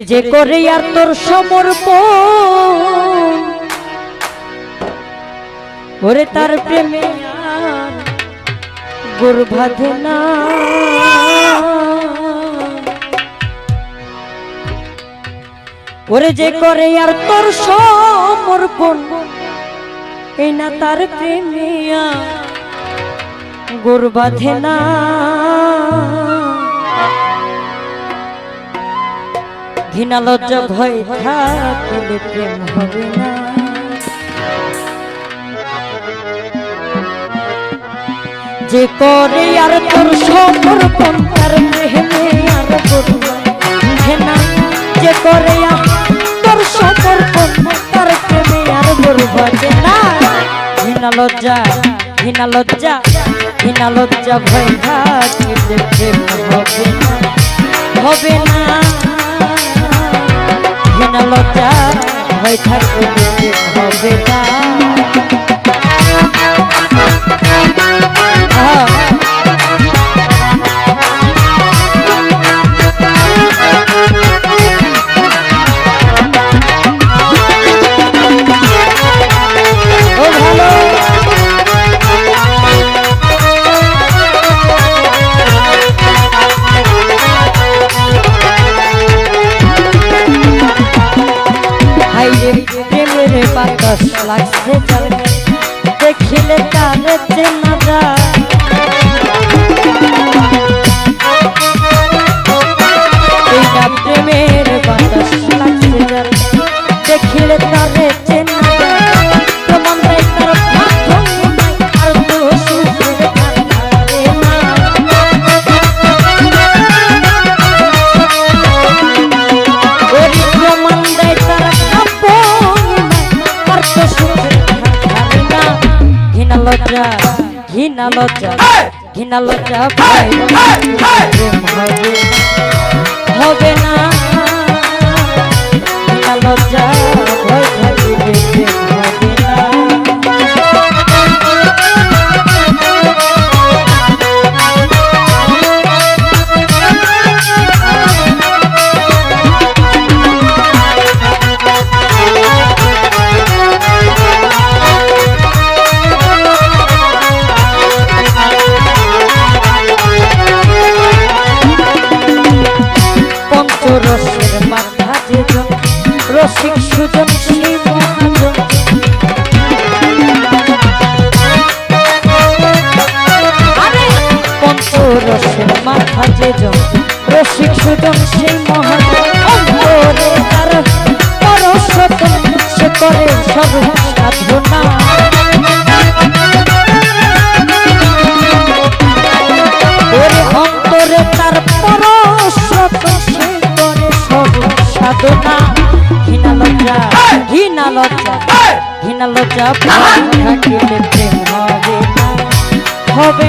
যে করে আর তোর সমর্পণ। ওরে তার প্রেমে বাঁধে না। ওরে যে করে আর তোর সমর্পণ এই না তার প্রেমে আর বাঁধে না। ঘৃণা লজ্জা ভয় থাকলে প্রেম হবে না। যে করে আর তোর সমর্পণ, তার প্রেমে আর করবে ঘৃণা। যে করে আর তোর সমর্পণ, তার প্রেমে আর করবে না ঘৃণা লজ্জা ঘৃণা লজ্জা ঘৃণা লজ্জা ভয় থাকলে প্রেম হবে না। হবে না। ঘৃণা লজ্জা হয়ে থাকবে হবে না। লাগছে জলে ঘৃণা লজ্জা ঘৃণা লজ্জা হবে না পঞ্চরসের মাথা যেজন রসিক সুজন অন্তরে তার পরশতন সে করে সর্ব সাধনা। ওরে অন্তরে তার পরশত সে করে সব সাধনা। ঘৃণা লজ্জা ঘৃণা লজ্জা ঘৃণা লজ্জা থাকিলে প্রেম হবে না হবে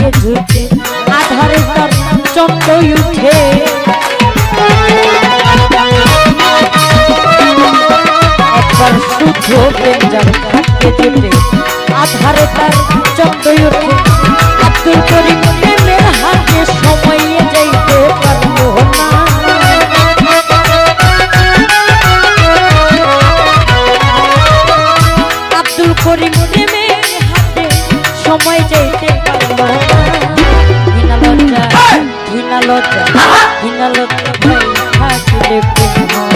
ঝুঁকে আধারে তার উঠে। একবার আধারে তার উঠে। আব্দুল করিম সময়ে সময় যাইতে লজ্জা বিনা লজ্জা ভয় থাকলে প্রেম হবে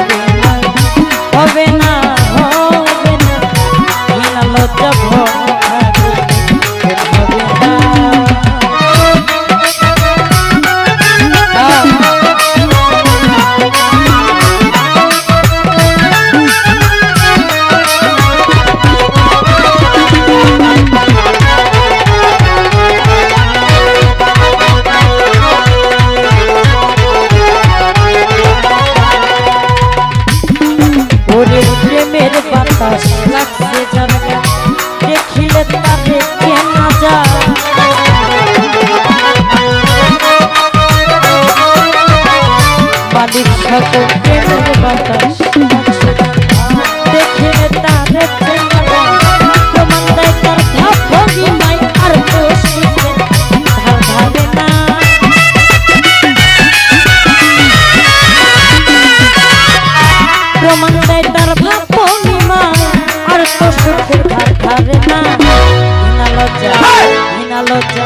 ঘৃণা লজ্জা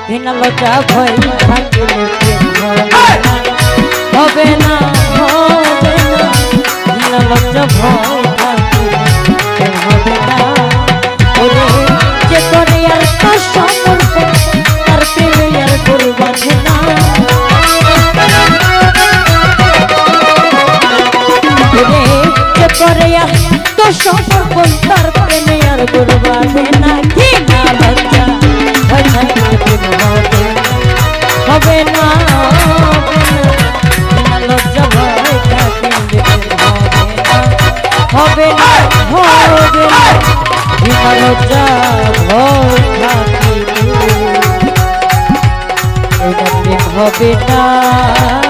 ঘৃণা লজ্জা ভয় থাকিলে হবে না হবে না ঘৃণা লজ্জা ভয় থাকিলে হবে না? ওরে যে করে আর তার সম্পর্ক তার প্রেমে আর গরু না রে যে করে আর তোর সম্পর্ক তার প্রেমে আর গরু বাঁধে না কি না হবে না। লজ্জা ভয় থাকিলে হবে না। হবে না। বিনা লজ্জা ভয় থাকিলে হবে না।